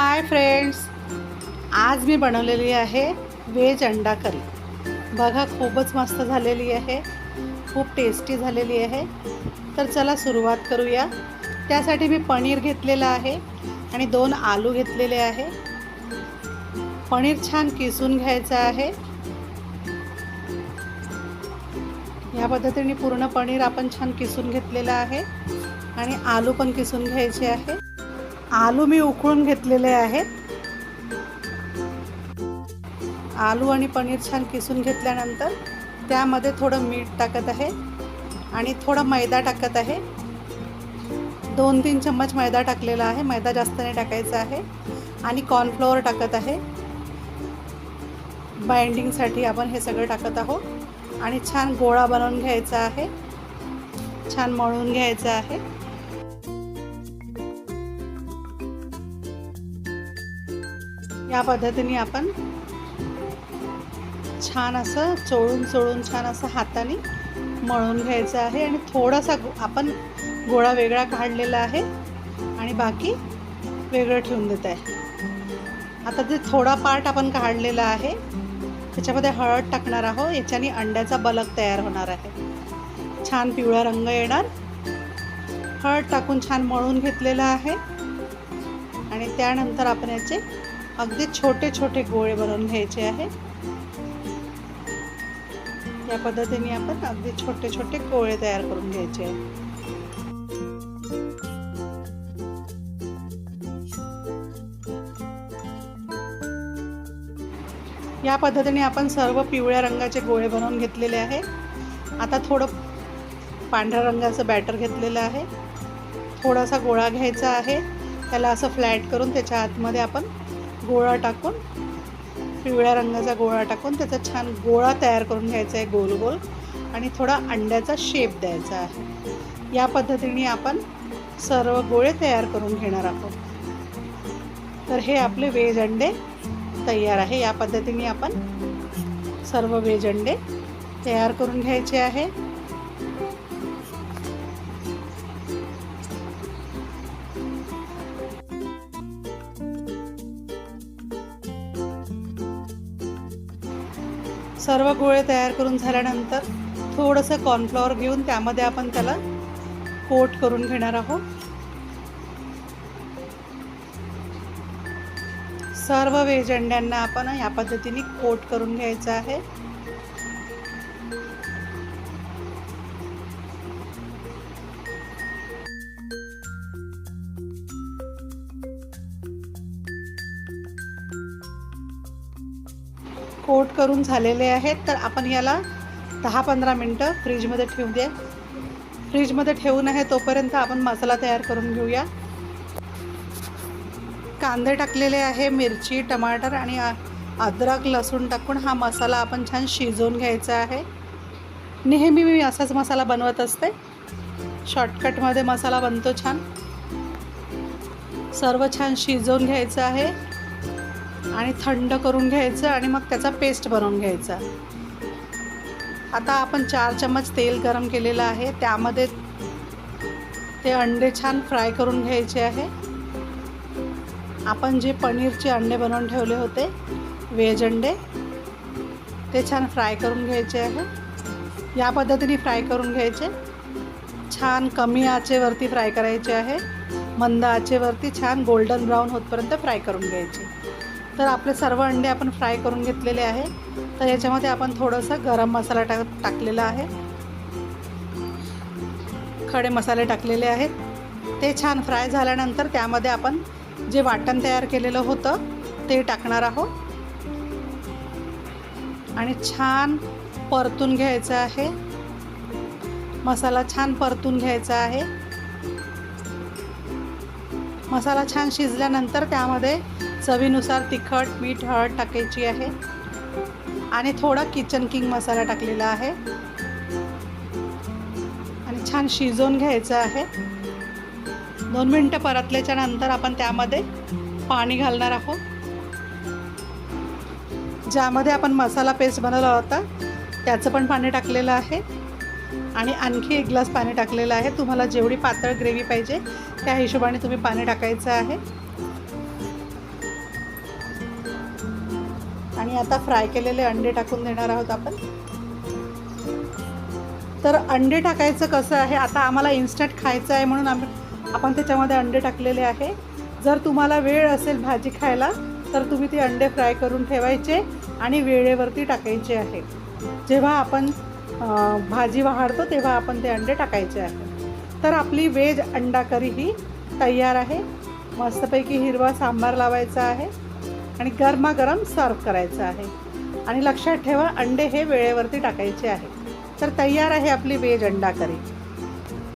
Hi friends आज मी बनवलेली आहे व्हेज अंडा करी. बघा खूपच मस्त झालेली आहे. खूप टेस्टी झालेली आहे. तर चला सुरुवात करूया. त्यासाठी मी पनीर घेतलेलं आहे आणि दोन आलू घेतलेले आहे. पनीर छान किसून घ्यायचं आहे. ह्या पद्धतीने पूर्ण पनीर आपण छान किसून घेतलेलं आहे. आणि आलू पण किसून घ्यायचे आहे. आलू मी उकळून घेतलेले आहेत. आलू आणि पनीर छान किसून घेतल्यानंतर त्यामध्ये थोडं मीठ टाकत आहे आणि थोडा मैदा टाकत आहे. दोन तीन चम्मच मैदा टाकलेला आहे. मैदा जास्त नाही टाकायचा आहे आणि कॉर्नफ्लोअर टाकत आहे. बाइंडिंगसाठी आपण हे सगळं टाकत आहोत आणि छान गोळा बनवून घ्यायचा आहे. छान मळून घ्यायचा आहे. या पद्धतीने आपण छान असं चोळून चोळून छान असं हाताने मळून घ्यायचं आहे आणि थोडासा आपण गोळा वेगळा काढलेला आहे आणि बाकी वेगळं ठेवून देत आहे. आता ते थोडा पार्ट आपण काढलेला आहे त्याच्यामध्ये हळद टाकणार आहोत याच्याने अंड्याचा बलक तयार होणार आहे. छान पिवळा रंग येणार. हळद टाकून छान मळून घेतलेला आहे. आणि त्यानंतर आपण याचे अगदी छोटे छोटे गोळे बनवून घ्यायचे आहे. या पद्धतीने आपण अगदी छोटे छोटे गोळे तयार करून घ्यायचे आहे या पद्धतीने आपण सर्व पिवळ्या रंगाचे गोळे बनवून घेतलेले आहे. आता थोडं पांढऱ्या रंगाचं बॅटर घेतलेलं आहे. थोडासा गोळा घ्यायचा आहे. त्याला असं फ्लॅट करून त्याच्या आतमध्ये आपण गोळा टाकून पिवळ्या रंगाचा गोळा टाकून त्याचा छान गोळा तयार करून घ्यायचा आहे गोल गोल आणि थोडा अंड्याचा शेप द्यायचा आहे. या पद्धतीने आपण सर्व गोळे तयार करून घेणार आहोत. तर हे आपले वेज अंडे तयार आहे. या पद्धतीने आपण सर्व वेज अंडे तयार करून घ्यायचे आहे. सर्व गोळे तयार करून झाल्यानंतर थोडंसं कॉर्नफ्लॉवर घेऊन त्यामध्ये आपण त्याला कोट करून घेणार आहोत. सर्व वेज अंड्यांना आपण या पद्धतीने कोट करून घ्यायचं आहे. कोट करून झालेले आहेत. तर आपण याला दहा पंधरा मिनटं फ्रीजमध्ये ठेवू दे फ्रीजमध्ये ठेवून आहे तोपर्यंत आपण मसाला तयार करून घेऊया. कांदे टाकलेले आहे मिरची टमाटर आणि अद्रक लसूण टाकून हा मसाला आपण छान शिजवून घ्यायचा आहे. नेहमी मी असाच मसाला बनवत असते. शॉर्टकटमध्ये मसाला बनतो छान. सर्व छान शिजवून घ्यायचं आहे. आणि थंड करून घ्यायचं आणि मग त्याचा पेस्ट बनवून घ्यायचा. आता आपण चार चम्मच तेल गरम केलेलं आहे. त्यामध्ये ते अंडे छान फ्राय करून घ्यायचे आहे. आपण जे पनीरचे अंडे बनवून ठेवले होते व्हेज अंडे ते छान फ्राय करून घ्यायचे आहे. या पद्धतीने फ्राय करून घ्यायचे. छान कमी आचेवरती फ्राय करायचे आहे. मंद आचेवरती छान गोल्डन ब्राऊन होतपर्यंत फ्राय करून घ्यायचे. तर आपले सर्व अंडे आपण फ्राय करून घेतलेले आहे. तर याच्यामध्ये आपण थोडंसं गरम मसाला टाक टाकलेला आहे. खडे मसाले टाकलेले आहेत. ते छान फ्राय झाल्यानंतर त्यामध्ये आपण जे वाटण तयार केलेलं होतं ते टाकणार आहोत. आणि छान परतून घ्यायचं आहे. मसाला छान परतून घ्यायचा आहे. मसाला छान शिजल्यानंतर त्यामध्ये चवीनुसार तिखट मीठ हळद टाकायची आहे. आणि थोडा किचन किंग मसाला टाकलेला आहे. आणि छान शिजवून घ्यायचं आहे. दोन मिनटं परतल्याच्या नंतर आपण त्यामध्ये पाणी घालणार आहोत. ज्यामध्ये आपण मसाला पेस्ट बनवला होता त्याचं पण पाणी टाकलेलं आहे. आणि आणखी एक ग्लास पाणी टाकलेलं आहे. तुम्हाला जेवढी पातळ ग्रेव्ही पाहिजे त्या हिशोबाने तुम्ही पाणी टाकायचं आहे. आणि आता फ्राय केलेले अंडे टाकून देणार आहोत आपण. तर अंडे टाकायचं कसं आहे आता आम्हाला इन्स्टंट खायचं आहे म्हणून आम्ही आपण त्याच्यामध्ये अंडे टाकलेले आहे. जर तुम्हाला वेळ असेल भाजी खायला तर तुम्ही ते अंडे फ्राय करून ठेवायचे आणि वेळेवरती टाकायचे आहे. जेव्हा आपण भाजी वाढतो तेव्हा आपण ते अंडे टाकायचे आहे. तर आपली वेज अंडा करी ही तयार आहे. मस्तपैकी हिरवा सांबार लावायचा आहे. आणि गरमागरम सर्व करायचं आहे. आणि लक्षात ठेवा अंडे हे वेळेवरती टाकायचे आहे. तर तयार आहे आपली वेज अंडा करी.